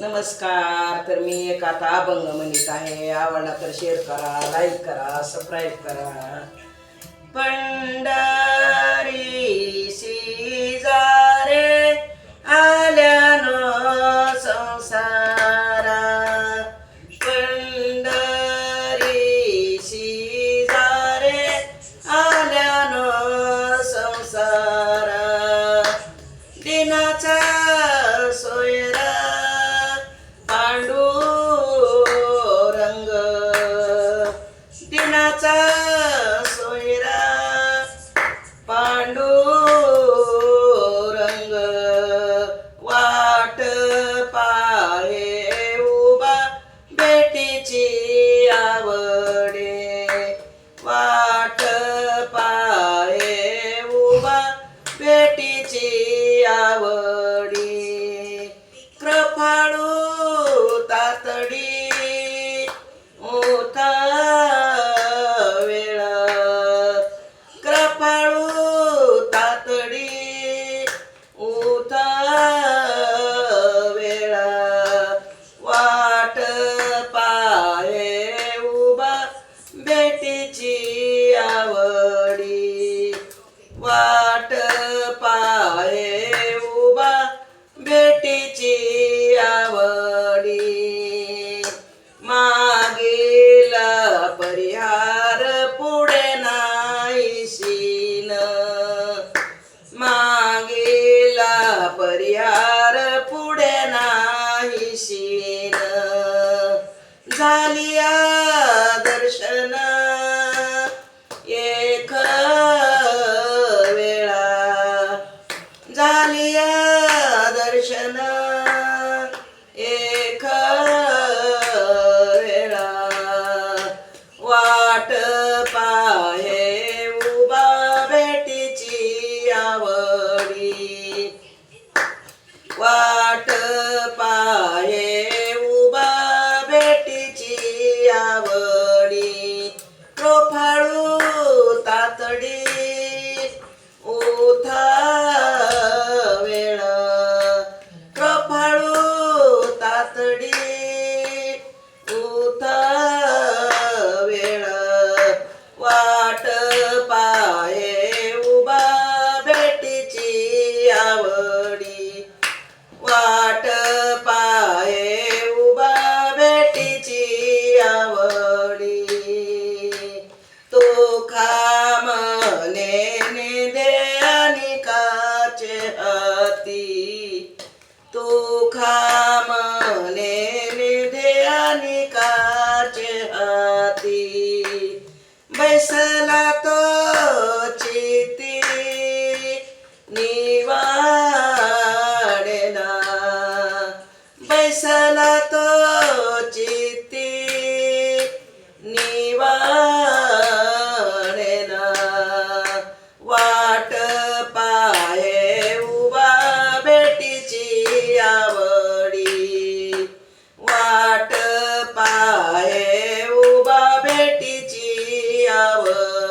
नमस्कार तर मी एक आता अभंग म्हणत आहे. आवडला तर शेअर करा लाईक करा सबस्क्राईब करा. पण पांडुरंग वाट पाहे उबा बेटीची आवडे. वाट पाहे उबा बेटीची आवडे. परिहार पुढे नाही शिन झाली पती तू खामले निधे आणि काचे हाती. बैसला Father.